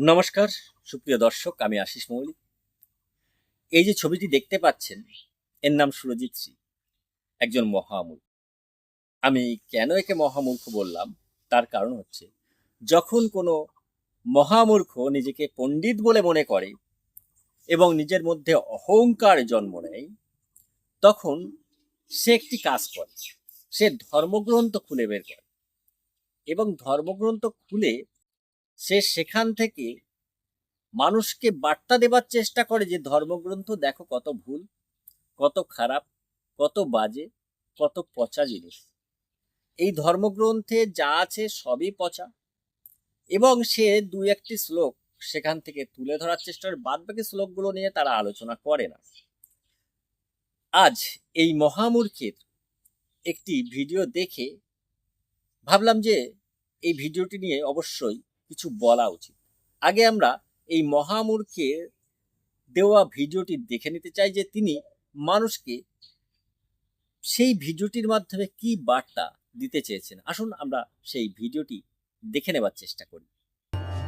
নমস্কার, সুপ্রিয় দর্শক, আমি আশিস মৌলিক এই যে ছবিটি দেখতে পাচ্ছেন, এর নাম সুরজিৎ শ্রী একজন মহামূর্খ। আমি কেন একে মহামূর্খ বললাম? তার কারণ হচ্ছে, যখন কোনো মহামূর্খ নিজেকে পণ্ডিত বলে মনে করে এবং নিজের মধ্যে অহংকার জন্ম নেয়, তখন সে একটি কাজ করে। সে ধর্মগ্রন্থ খুলে বের করে। এবং ধর্মগ্রন্থ খুলে সে সেখান থেকে মানুষকে বার্তা দেবার চেষ্টা করে যে, ধর্মগ্রন্থ দেখো কত ভুল, কত খারাপ, কত বাজে, কত পচা জিনিস। এই ধর্মগ্রন্থে যা আছে সবই পচা। এবং সে দুই একটি শ্লোক সেখান থেকে তুলে ধরার চেষ্টার বাদ বাকি শ্লোকগুলো নিয়ে তারা আলোচনা করে না। আজ এই মহামূর্খের একটি ভিডিও দেখে ভাবলাম যে, এই ভিডিওটি নিয়ে অবশ্যই কিছু বলা উচিত। আগে আমরা এই মহামূর্খের দেওয়া ভিডিওটি দেখে নিতে চাই যে তিনি মানুষকে সেই ভিডিওটির মাধ্যমে কি বার্তা দিতে চেয়েছেন। আসুন আমরা সেই ভিডিওটি দেখে নেবার চেষ্টা করি।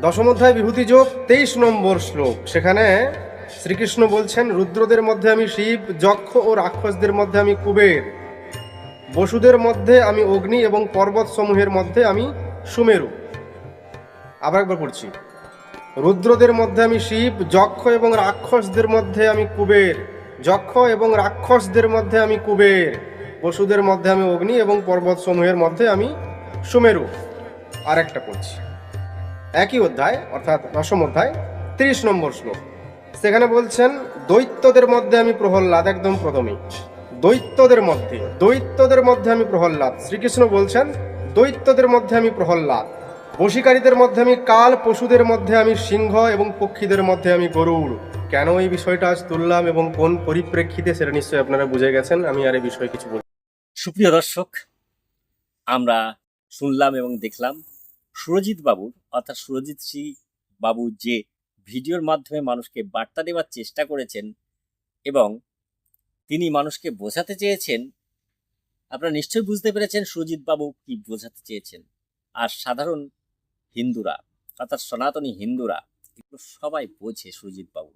দশম অধ্যায়, বিভূতি যোগ, তেইশ নম্বর শ্লোক। সেখানে শ্রীকৃষ্ণ বলছেন, রুদ্রদের মধ্যে আমি শিব, যক্ষ ও রাক্ষসদের মধ্যে আমি কুবের। বসুদের মধ্যে আমি অগ্নি এবং পর্বত সমূহের মধ্যে আমি সুমেরু। আবার একবার পড়ছি। রুদ্রদের মধ্যে আমি শিব, যক্ষ এবং রাক্ষসদের মধ্যে আমি কুবের, যক্ষ এবং রাক্ষসদের মধ্যে আমি কুবের পশুদের মধ্যে আমি অগ্নি এবং পর্বত সমূহের মধ্যে আমি সুমেরু। আর একটা পড়ছি। একই অধ্যায়, অর্থাৎ দশম অধ্যায়, তিরিশ নম্বর শ্লোক। সেখানে বলছেন, দৈত্যদের মধ্যে আমি প্রহল্লাদ একদম প্রথমেই। দৈত্যদের মধ্যে দৈত্যদের মধ্যে আমি প্রহ্লাদ। শ্রীকৃষ্ণ বলছেন, দৈত্যদের মধ্যে আমি প্রহ্লাদ। বশীকারীদের মধ্যে আমি কাল, পশুদের মধ্যে আমি সিংহ এবং পক্ষীদের মধ্যে আমি গরুড় কেন এই বিষয়টা আজ তুললাম এবং কোন পরিপ্রেক্ষিতে সেটা নিশ্চয়ই আপনারা বুঝে গেছেন, আমি আর এই বিষয়ে কিছু বলছি না। সুপ্রিয় দর্শক, আমরা শুনলাম এবং দেখলাম সুরজিৎ বাবুর, অর্থাৎ সুরজিৎ শ্রী বাবু যে ভিডিওর মাধ্যমে মানুষকে বার্তা দেওয়ার চেষ্টা করেছেন এবং তিনি মানুষকে বোঝাতে চেয়েছেন, আপনারা নিশ্চয়ই বুঝতে পেরেছেন সুরজিৎ বাবু কি বোঝাতে চেয়েছেন আর সাধারণ হিন্দুরা, অর্থাৎ সনাতনী হিন্দুরা, এগুলো সবাই বোঝে সুরজিৎ বাবু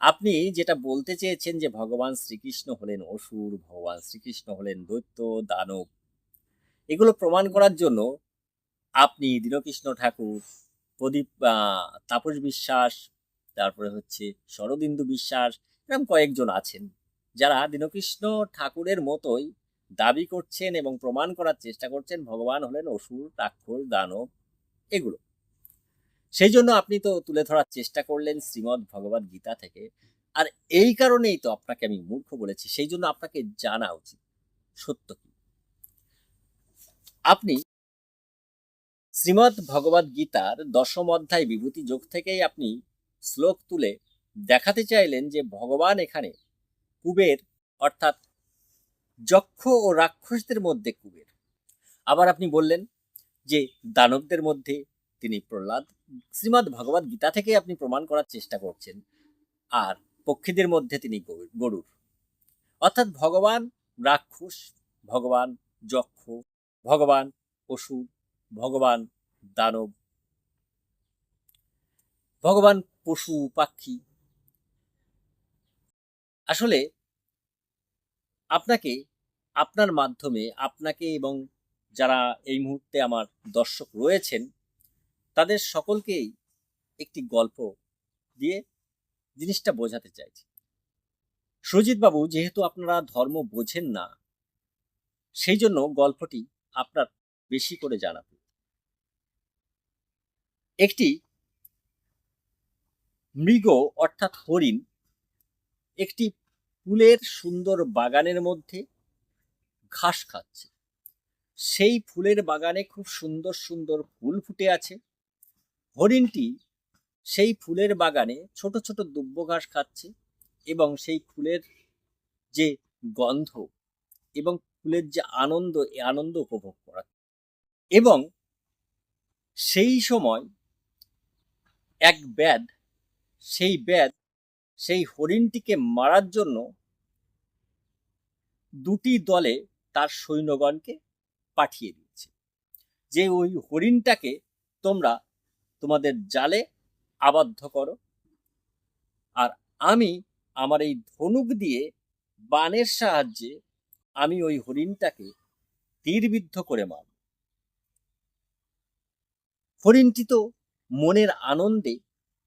আপনি যেটা বলতে চেয়েছেন যে ভগবান শ্রীকৃষ্ণ হলেন অসুর, ভগবান শ্রীকৃষ্ণ হলেন দৈত্য, দানব, এগুলো প্রমাণ করার জন্য আপনি দীনকৃষ্ণ ঠাকুর, প্রদীপ তাপস বিশ্বাস, তারপরে হচ্ছে শরদিন্দু বিশ্বাস এরকম কয়েকজন আছেন, যারা দীনকৃষ্ণ ঠাকুরের মতোই দাবি করছেন এবং প্রমাণ করার চেষ্টা করছেন ভগবান হলেন অসুর, রাক্ষস, দানব এগুলো। সেই জন্য আপনি তো তুলে ধরার চেষ্টা করলেন শ্রীমদ্ ভগবদ গীতা থেকে। আর এই কারণেই তো আপনাকে আমি মূর্খ বলেছি, সেই জন্য আপনাকে জানা উচিত, সত্য কি? আপনি শ্রীমদ্ ভগবদ গীতার দশম অধ্যায় বিভূতি যোগ থেকেই আপনি শ্লোক তুলে দেখাতে চাইলেন যে ভগবান এখানে কুবের, অর্থাৎ যক্ষ ও রাক্ষসদের মধ্যে কুবের। আবার আপনি বললেন যে দানবদের মধ্যে তিনি প্রহ্লাদ, শ্রীমদ্ ভগবদ গীতা থেকে আপনি প্রমাণ করার চেষ্টা করছেন, আর পক্ষীদের মধ্যে তিনি গরু- গরুর। অর্থাৎ ভগবান রাক্ষস, ভগবান যক্ষ, ভগবান অসুর, ভগবান দানব, ভগবান পশু, পাখি। আসলে আপনাকে আপনার মাধ্যমে আপনাকে এবং যারা এই মুহূর্তে আমার দর্শক রয়েছেন, তাদের সকলকেই একটি গল্প দিয়ে জিনিসটা বোঝাতে চাইছি। বাবু যেহেতু আপনারা ধর্ম বোঝেন না, সেই জন্য গল্পটি আপনার বেশি করে জানাব। একটি মৃগ, অর্থাৎ হরিণ, একটি ফুলের সুন্দর বাগানের মধ্যে ঘাস খাচ্ছে। সেই ফুলের বাগানে খুব সুন্দর সুন্দর ফুল ফুটে আছে। হরিণটি সেই ফুলের বাগানে ছোট ছোট দুব্য ঘাস খাচ্ছে এবং সেই ফুলের যে গন্ধ এবং ফুলের যে আনন্দ এই আনন্দ উপভোগ করা এবং সেই সময় এক ব্যাদ সেই ব্যাদ সেই হরিণটিকে মারার জন্য দুটি দলে তার সৈন্যগণকে পাঠিয়ে দিয়েছে যে ওই হরিণটাকে তোমরা তোমাদের জালে আবদ্ধ করো। আর আমি আমার এই ধনুক দিয়ে বানের সাহায্যে আমি ওই হরিণটাকে তীরবিদ্ধ করে মারব। হরিণটি তো মনের আনন্দে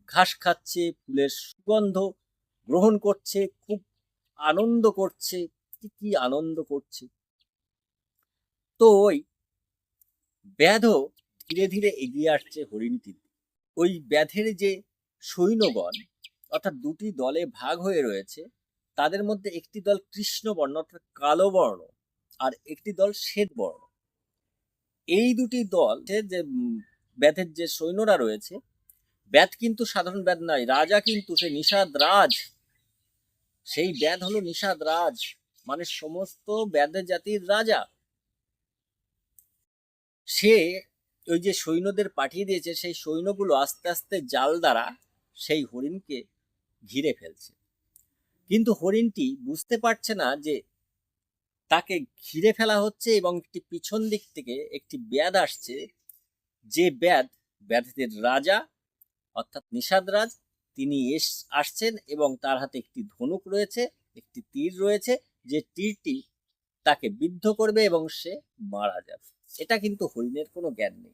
ঘাস খাচ্ছে, ফুলের সুগন্ধ গ্রহণ করছে, খুব আনন্দ করছে। কি কি আনন্দ করছে? তো ওই ব্যাধ ধীরে ধীরে এগিয়ে আসছে হরিণটি ওই ব্যাধের যে সৈন্যগণ, অর্থাৎ দুটি দলে ভাগ হয়ে রয়েছে, তাদের মধ্যে একটি দল কৃষ্ণ বর্ণ, অর্থাৎ কালো বর্ণ, আর একটি দল শ্বেত বর্ণ। এই দুটি দল যে ব্যাধের যে সৈন্যরা রয়েছে, ব্যাধ কিন্তু সাধারণ ব্যাধ নয়, রাজা কিন্তু সেই নিষাদ রাজ, সেই ব্যাধ হলো নিষাদ রাজ মানে সমস্ত ব্যাধের জাতির রাজা। সে ওই যে সৈন্যদের পাঠিয়ে দিয়েছে, সেই সৈন্যগুলো আস্তে আস্তে জাল দ্বারা সেই হরিণকে ঘিরে ফেলছে। কিন্তু হরিণটি বুঝতে পারছে না যে তাকে ঘিরে ফেলা হচ্ছে এবং একটি পিছন দিক থেকে একটি ব্যাধ আসছে। যে ব্যাধ ব্যাধদের রাজা, অর্থাৎ নিষাদরাজ তিনি এস, আসছেন এবং তার হাতে একটি ধনুক রয়েছে, একটি তীর রয়েছে। যে তীরটি তাকে বিদ্ধ করবে এবং সে মারা যাবে। এটা কিন্তু হরিণের কোনো জ্ঞান নেই।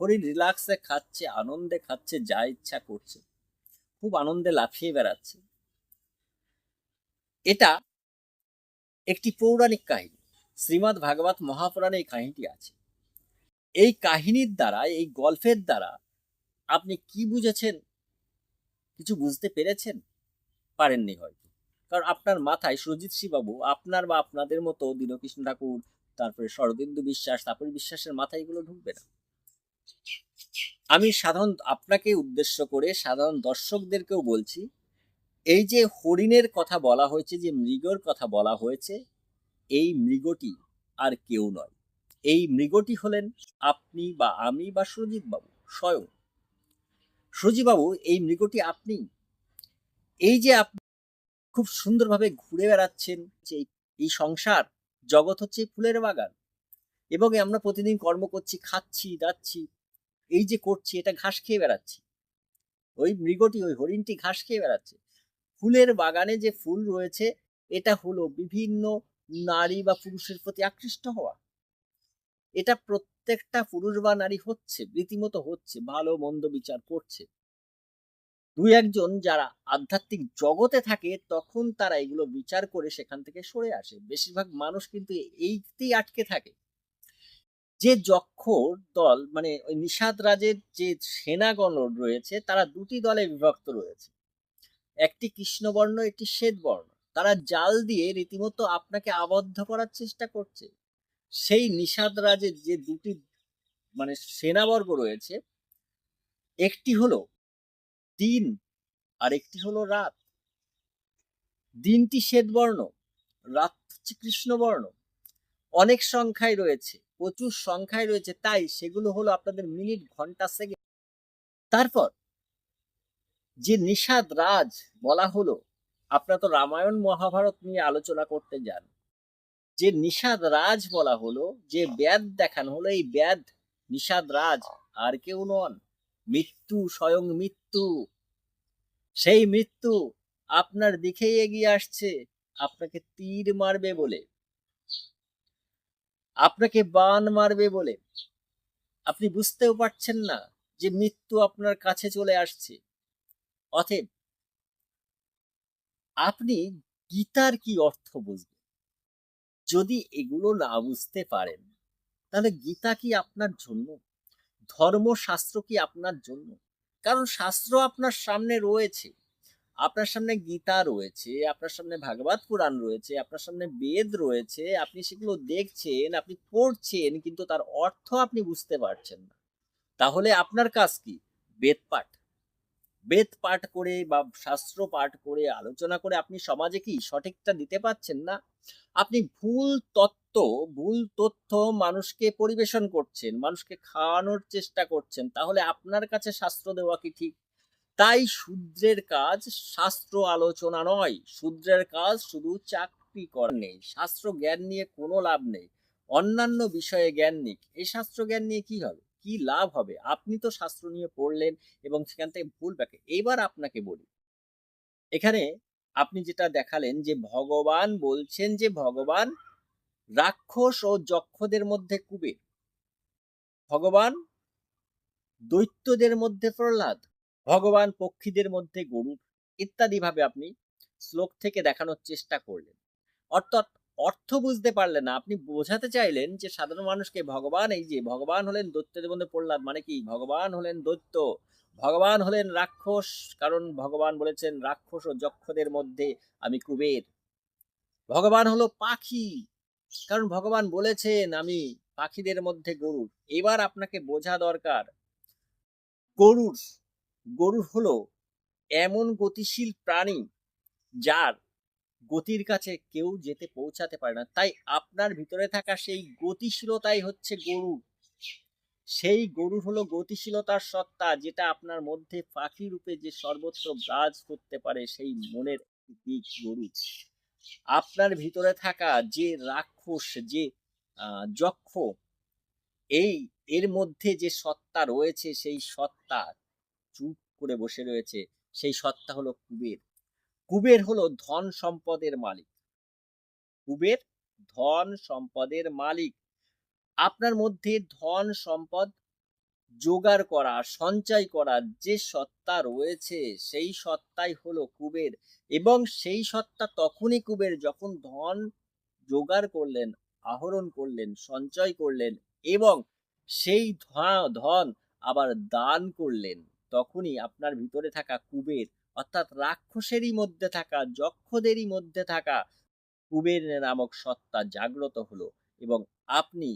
হরিণ রিল্যাক্সে খাচ্ছে, আনন্দে খাচ্ছে, যা ইচ্ছা করছে। খুব আনন্দে লাফিয়ে বেড়াচ্ছে। এটা একটি পৌরাণিক কাহিনী। শ্রীমৎ ভাগবত মহাপুরাণে এই কাহিনীটি আছে। এই কাহিনীর দ্বারা, এই গল্পের দ্বারা আপনি কি বুঝেছেন? কিছু বুঝতে পেরেছেন? পারেননি হয়তো। কারণ আপনার মাথায় সুরজিৎ বাবু আপনার বা আপনাদের মতো দীনকৃষ্ণ ঠাকুর তারপরে শরদিন্দু বিশ্বাস তাপরি বিশ্বাসের মাথায় এগুলো ঢুকবে না। আমি সাধারণ আপনাকে উদ্দেশ্য করে সাধারণ দর্শকদেরকেও বলছি, এই যে হরিণের কথা বলা হয়েছে, যে মৃগর কথা বলা হয়েছে, এই মৃগটি আর কেউ নয়। এই মৃগটি হলেন আপনি বা আমি বা সুরজিৎ বাবু স্বয়ং। সুরজিৎ বাবু এই মৃগটি আপনি? এই যে আপনি খুব সুন্দরভাবে ঘুরে বেড়াচ্ছেন, যে এই সংসার জগৎ হচ্ছে ফুলের বাগান। এবং আমরা প্রতিদিন কর্ম করছি, খাচ্ছি, দাচ্ছি, এই যে করছি, এটা ঘাস খেয়ে বেড়াচ্ছি। ওই মৃগটি, ওই হরিণটি ঘাস খেয়ে বেড়াচ্ছে। ফুলের বাগানে যে ফুল রয়েছে, এটা হলো বিভিন্ন নারী বা পুরুষের প্রতি আকৃষ্ট হওয়া। এটা প্রত্যেকটা পুরুষ বা নারী হচ্ছে, রীতিমতো হচ্ছে, ভালো, মন্দ বিচার করছে। দুই একজন যারা আধ্যাত্মিক জগতে থাকে, তখন তারা এগুলো বিচার করে সেখান থেকে সরে আসে। বেশিরভাগ মানুষ কিন্তু এইতেই আটকে থাকে। যে যক্ষ দল মানে ওই নিষাদ রাজের যে সেনাগণ রয়েছে, তারা দুটি দলে বিভক্ত রয়েছে। একটি কৃষ্ণবর্ণ, একটি শ্বেতবর্ণ। তারা জাল দিয়ে রীতিমতো আপনাকে আবদ্ধ করার চেষ্টা করছে। সেই নিষাদ রাজের যে দুটি মানে সেনাবর্গ রয়েছে, একটি হলো দিন আর একটি হলো রাত। দিনটি শ্বেতবর্ণ, রাত হচ্ছে কৃষ্ণবর্ণ। অনেক সংখ্যায় রয়েছে, প্রচুর সংখ্যায় রয়েছে, তাই সেগুলো হলো আপনাদের মিনিট, ঘণ্টা, সেকেন্ড। তারপর, যে নিষাদ রাজ বলা হলো, আপনারা তো রামায়ণ, মহাভারত নিয়ে আলোচনা করতে যান। যে নিষাদ রাজ বলা হলো, যে ব্যাধ দেখানো হলো, এই ব্যাধ, নিষাদ রাজ, আর কেউ নন। মৃত্যু, স্বয়ং মৃত্যু। সেই মৃত্যু আপনার দিকেই এগিয়ে আসছে, আপনাকে তীর মারবে বলে। আপনাকে বান মারবে বলে। আপনি বুঝতেও পারছেন না যে মৃত্যু আপনার কাছে চলে আসছে। অতএব আপনি গীতার কি অর্থ বুঝবেন? যদি এগুলো না বুঝতে পারেন, তাহলে গীতা কি আপনার জন্য? ধর্মশাস্ত্র কি আপনার জন্য? কারণ শাস্ত্র আপনার সামনে রয়েছে। আপনার সামনে গীতা রয়েছে, আপনার সামনে ভাগবত পুরাণ রয়েছে, আপনার সামনে বেদ রয়েছে, আপনি সেগুলো দেখছেন, আপনি পড়ছেন, কিন্তু তার অর্থ আপনি বুঝতে পারছেন না। তাহলে আপনার কাজ কি? বেদ পাঠ বেদ পাঠ করে বা শাস্ত্র পাঠ করে, আলোচনা করে আপনি সমাজে কি সঠিকটা দিতে পারছেন না? আপনি ভুল তত্ত্ব, ভুল তথ্য মানুষকে পরিবেশন করছেন, মানুষকে খাওয়ানোর চেষ্টা করছেন, তাহলে আপনার কাছে শাস্ত্র দেওয়া কি ঠিক? তাই শূদ্রের কাজ শাস্ত্র আলোচনা নয়। শূদ্রের কাজ শুধু চাকরি করা নেই। শাস্ত্র জ্ঞান নিয়ে কোনো লাভ নেই। অন্যান্য বিষয়ে জ্ঞান নিক। এই শাস্ত্র জ্ঞান নিয়ে কি হবে? কি লাভ হবে? আপনি তো শাস্ত্র নিয়ে পড়লেন এবং সেখান থেকে ভুল ব্যাখ্যা। এবার আপনাকে বলি। এখানে আপনি যেটা দেখালেন যে ভগবান বলছেন যে ভগবান রাক্ষস ও যক্ষদের মধ্যে কুবের। ভগবান দৈত্যদের মধ্যে প্রহ্লাদ। ভগবান পক্ষীদের মধ্যে গরু ইত্যাদি ভাবে আপনি শ্লোক থেকে দেখানোর চেষ্টা করলেন। অর্থাৎ অর্থ বুঝতে পারলেন না। আপনি বোঝাতে চাইলেন যে সাধারণ মানুষকে ভগবান, এই যে ভগবান হলেন দৈত্যদের মধ্যে প্রহ্লাদ মানে কি? ভগবান হলেন দৈত্য, ভগবান হলেন রাক্ষস, কারণ ভগবান বলেছেন, রাক্ষস ও যক্ষদের মধ্যে আমি কুবের। ভগবান হলো পাখি, কারণ ভগবান বলেছেন, আমি পাখিদের মধ্যে গরুর। এবার আপনাকে বোঝা দরকার, গরুর গরুর হলো এমন গতিশীল প্রাণী যার গতির কাছে কেউ যেতে পৌঁছাতে পারে না। তাই আপনার ভিতরে থাকা সেই গতিশীলতাই হচ্ছে গরু। সেই গরু হলো গতিশীলতার সত্তা, যেটা আপনার মধ্যে পাখি রূপে যে সর্বত্র ব্রাজ করতে পারে, সেই মনের দিক গরু। আপনার ভিতরে থাকা যে রাক্ষস, যে যক্ষ, এই, এর মধ্যে যে সত্তা রয়েছে, সেই সত্তা চুপ করে বসে রয়েছে। সেই সত্তা হলো কুবের। কুবের হলো ধন সম্পদের মালিক। কুবের ধন সম্পদের মালিক। আপনার মধ্যে ধন সম্পদ জোগাড় করা, সঞ্চয় করা যে সত্তা রয়েছে, সেই সত্তাই হলো কুবের। এবং সেই সত্তা তখনই কুবের যখন ধন জোগাড় করলেন, আহরণ করলেন, সঞ্চয় করলেন এবং সেই ধন আবার দান করলেন, তখনই আপনার ভিতরে থাকা কুবের অর্থাৎ রাক্ষসেরই মধ্যে থাকা, যক্ষদেরই মধ্যে থাকা কুবের নামক সত্তা জাগ্রত হলো এবং আপনি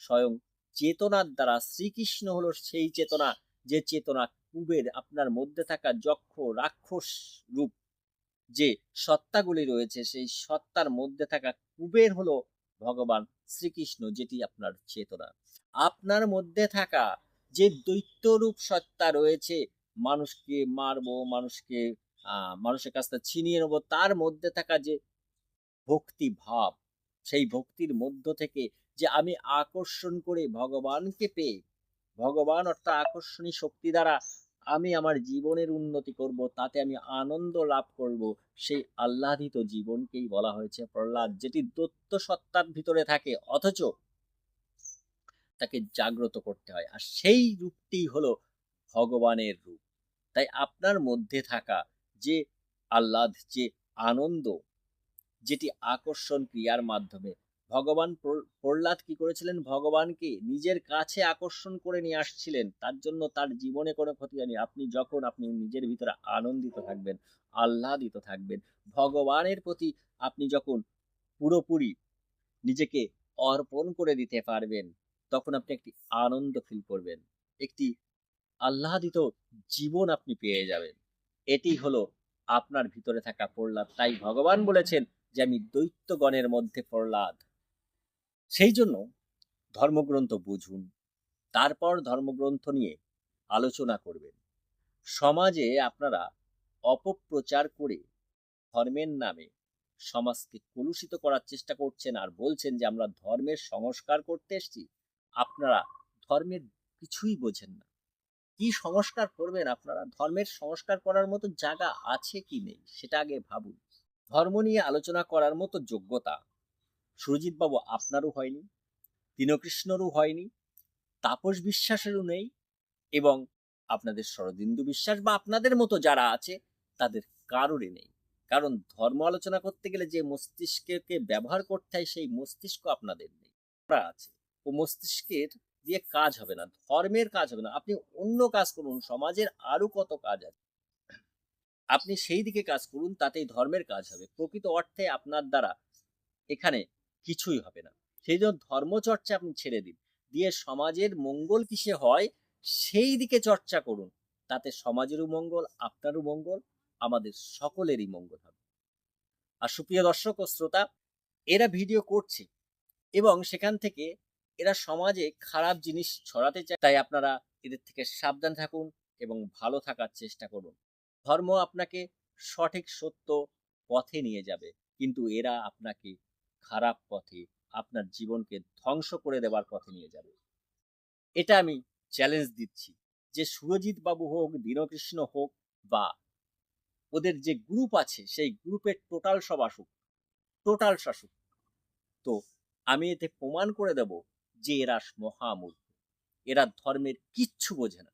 স্বয়ং চেতনার দ্বারা শ্রীকৃষ্ণ হলো সেই চেতনা যে চেতনা কুবের আপনার মধ্যে থাকা যক্ষ, রাক্ষস রূপ যে সত্তাগুলি রয়েছে, সেই সত্তার মধ্যে থাকা কুবের হলো ভগবান শ্রীকৃষ্ণ যেটি আপনার চেতনা। আপনার মধ্যে থাকা যে দৈত্যরূপ সত্তা রয়েছে মানুষকে মারবো, মানুষকে মানুষের কাছ থেকে ছিনিয়ে নেব, তার মধ্যে থাকা যে ভক্তি ভাব সেই ভক্তির মধ্য থেকে যে আমি আকর্ষণ করে ভগবানকে পেয়ে, ভগবান অর্থাৎ আকর্ষণী শক্তি দ্বারা আমি আমার জীবনের উন্নতি করব, তাতে আমি আনন্দ লাভ করব, সেই আহ্লাদিত জীবনকেই বলা হয়েছে প্রহ্লাদ, যেটি দত্ত সত্তার ভিতরে থাকে, অথচ তাকে জাগ্রত করতে হয়। আর সেই রূপটি হলো ভগবানের রূপ। তাই আপনার মধ্যে থাকা যে আহ্লাদ, যে আনন্দ, যেটি আকর্ষণ ক্রিয়ার মাধ্যমে, ভগবান প্র- প্রহ্লাদ কি করেছিলেন? ভগবানকে নিজের কাছে আকর্ষণ করে নিয়ে আসছিলেন। তার জন্য তার জীবনে কোনো ক্ষতি হয়নি। আপনি যখন, আপনি নিজের ভিতরে আনন্দিত থাকবেন, আহ্লাদিত থাকবেন, ভগবানের প্রতি আপনি যখন পুরোপুরি নিজেকে অর্পণ করে দিতে পারবেন, তখন আপনি একটি আনন্দ ফিল করবেন। একটি আহ্লাদিত জীবন আপনি পেয়ে যাবেন। এটি হলো আপনার ভিতরে থাকা প্রহ্লাদ। তাই ভগবান বলেছেন যে আমি দৈত্যগণের মধ্যে প্রহ্লাদ। সেই জন্য ধর্মগ্রন্থ বুঝুন, তারপর ধর্মগ্রন্থ নিয়ে আলোচনা করবেন। সমাজে আপনারা অপপ্রচার করে ধর্মের নামে সমাজকে কলুষিত করার চেষ্টা করছেন আর বলছেন যে আমরা ধর্মের সংস্কার করতে এসেছি, আপনারা ধর্মের কিছুই বোঝেন না। কি সংস্কার করবেন আপনারা? ধর্মের সংস্কার করার মতো জায়গা আছে কি নেই? সেটা আগে ভাবুন। ধর্ম নিয়ে আলোচনা করার মতো যোগ্যতা সুরজিৎ বাবু আপনারও হয়নি দীনকৃষ্ণরও হয়নি, তাপস বিশ্বাসেরও নেই এবং আপনাদের শরদিন্দু বিশ্বাস বা আপনাদের মতো যারা আছে, তাদের কারোরই নেই। কারণ ধর্ম আলোচনা করতে গেলে যে মস্তিষ্ককে ব্যবহার করতে হয়, সেই মস্তিষ্ক আপনাদের নেই। আছে ও মস্তিষ্কের দিয়ে কাজ হবে না, ধর্মের কাজ হবে না। আপনি অন্য কাজ করুন, সমাজের আরও কত কাজ আছে। আপনি সেই দিকে কাজ করুন, তাতেই ধর্মের কাজ হবে। প্রকৃত অর্থে আপনার দ্বারা এখানে কিছুই হবে না। সেই জন্য ধর্মচর্চা আপনি ছেড়ে দিন। দিয়ে সমাজের মঙ্গল কিসে হয়, সেই দিকে চর্চা করুন। তাতে সমাজেরও মঙ্গল, আপনারও মঙ্গল, আমাদের সকলেরই মঙ্গল হবে। আর সুপ্রিয় দর্শক ও শ্রোতা, এরা ভিডিও করছে এবং সেখান থেকে এরা সমাজে খারাপ জিনিস ছড়াতে চায়, তাই আপনারা এদের থেকে সাবধান থাকুন এবং ভালো থাকার চেষ্টা করুন। ধর্ম আপনাকে সঠিক সত্য পথে নিয়ে যাবে, কিন্তু এরা আপনাকে খারাপ পথে, আপনার জীবনকে ধ্বংস করে দেওয়ার পথে নিয়ে যাবে। এটা আমি চ্যালেঞ্জ দিচ্ছি, যে সুরজিৎ বাবু হোক, দীনকৃষ্ণ হোক বা ওদের যে গ্রুপ আছে, সেই গ্রুপের টোটাল সব আসুক টোটাল শাসুক। তো আমি এতে প্রমাণ করে দেব যে এরা মহামূর্খ। এরা ধর্মের কিচ্ছু বোঝে না।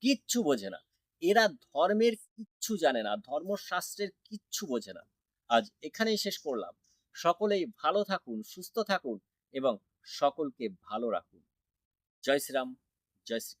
কিচ্ছু বোঝে না। এরা ধর্মের কিচ্ছু জানে না, ধর্মশাস্ত্রের কিচ্ছু বোঝে না। আজ এখানেই শেষ করলাম। সকলেই ভালো থাকুন, সুস্থ থাকুন এবং সকলকে ভালো রাখুন। জয় শ্রীরাম, জয় শ্রীকৃষ্ণ।